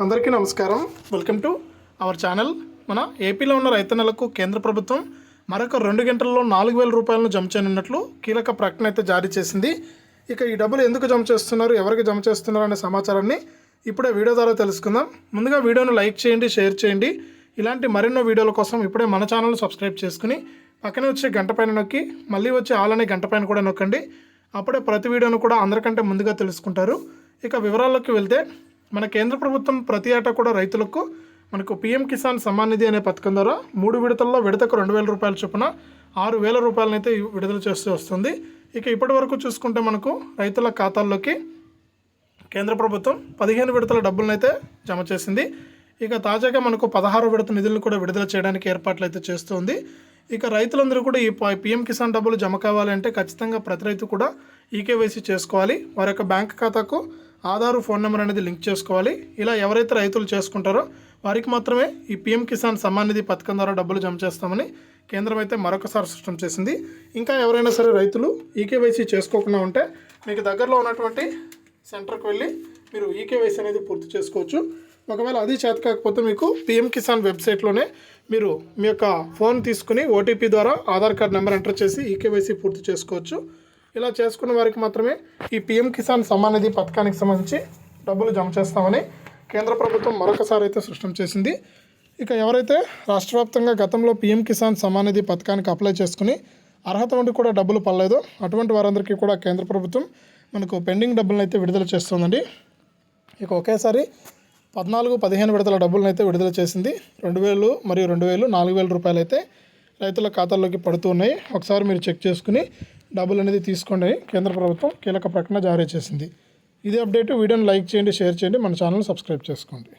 అందరికీ నమస్కారం. Welcome to our channel మన ఏపీలో ఉన్న రైతన్నలకు కేంద్ర ప్రభుత్వం మరొక రెండు గంటల్లో నాలుగు వేల రూపాయలను జమ చేయనున్నట్లు కీలక ప్రకటన అయితే జారీ చేసింది. ఇక ఈ డబ్బులు ఎందుకు జమ చేస్తున్నారు ఎవరికి జమ చేస్తున్నారు అనే సమాచారాన్ని ఇప్పుడే వీడియో ద్వారా తెలుసుకుందాం. ముందుగా వీడియోను లైక్ చేయండి షేర్ చేయండి. ఇలాంటి మరెన్నో వీడియోల కోసం ఇప్పుడే మన ఛానల్ సబ్స్క్రైబ్ చేసుకుని పక్కనే వచ్చే గంట పైన నొక్కి మళ్ళీ వచ్చే ఆల్ అనే గంట పైన కూడా నొక్కండి. అప్పుడే ప్రతి వీడియోను కూడా అందరికంటే ముందుగా తెలుసుకుంటారు. ఇక వివరాల్లోకి వెళ్తే మన కేంద్ర ప్రభుత్వం ప్రతి ఏటా కూడా రైతులకు మనకు పీఎం కిసాన్ సమ్మాన్ నిధి అనే పథకం ద్వారా మూడు విడతల్లో విడతకు రెండు వేల రూపాయల చొప్పున ఆరు వేల రూపాయలనైతే విడుదల చేస్తూ వస్తుంది. ఇక ఇప్పటి వరకు చూసుకుంటే మనకు రైతుల ఖాతాల్లోకి కేంద్ర ప్రభుత్వం పదిహేను విడతల డబ్బులను అయితే జమ చేసింది. ఇక తాజాగా మనకు పదహారు విడత నిధులను కూడా విడుదల చేయడానికి ఏర్పాట్లు అయితే చేస్తుంది ఇక రైతులందరూ కూడా ఈ పిఎం కిసాన్ డబ్బులు జమ కావాలంటే ఖచ్చితంగా ప్రతి రైతు కూడా ఈకేవైసీ చేసుకోవాలి. వారి యొక్క బ్యాంక్ ఖాతాకు ఆధారు ఫోన్ నెంబర్ అనేది లింక్ చేసుకోవాలి. ఇలా ఎవరైతే రైతులు చేసుకుంటారో వారికి మాత్రమే ఈ పిఎం కిసాన్ సమ్మాన్ నిధి పథకం ద్వారా డబ్బులు జమ చేస్తామని కేంద్రం అయితే మరొకసారి స్పష్టం చేసింది. ఇంకా ఎవరైనా సరే రైతులు ఈకేవైసీ చేసుకోకుండా ఉంటే మీకు దగ్గరలో ఉన్నటువంటి సెంటర్కి వెళ్ళి మీరు ఈకేవైసీ అనేది పూర్తి చేసుకోవచ్చు. ఒకవేళ అది చేత కాకపోతే మీకు పిఎం కిసాన్ వెబ్సైట్లోనే మీరు మీ యొక్క ఫోన్ తీసుకుని ఓటీపీ ద్వారా ఆధార్ కార్డ్ నెంబర్ ఎంటర్ చేసి ఈకేవైసీ పూర్తి చేసుకోవచ్చు. ఇలా చేసుకున్న వారికి మాత్రమే ఈ పిఎం కిసాన్ సమ్మాన్ నిధి పథకానికి సంబంధించి డబ్బులు జమ చేస్తామని కేంద్ర ప్రభుత్వం మరొకసారి అయితే స్పష్టం చేసింది. ఇక ఎవరైతే రాష్ట్ర వ్యాప్తంగా గతంలో పిఎం కిసాన్ సమ్మాన్ నిధి పథకానికి అప్లై చేసుకుని అర్హత ఉండి కూడా డబ్బులు పడలేదు అటువంటి వారందరికీ కూడా కేంద్ర ప్రభుత్వం మనకు పెండింగ్ డబ్బులను అయితే విడుదల చేస్తుందండి. ఇక ఒకేసారి పద్నాలుగు పదిహేను విడతల డబ్బులను అయితే విడుదల చేసింది. రెండు వేలు మరియు రెండు వేలు నాలుగు వేల రూపాయలు అయితే రైతుల ఖాతాల్లోకి పడుతూ ఉన్నాయి. ఒకసారి మీరు చెక్ చేసుకుని డబ్బులు అనేది తీసుకోండి. కేంద్ర ప్రభుత్వం కీలక ప్రకటన జారీ చేసింది. ఇదే అప్డేట్. వీడియోని లైక్ చేయండి షేర్ చేయండి. మన ఛానల్ సబ్స్క్రైబ్ చేసుకోండి.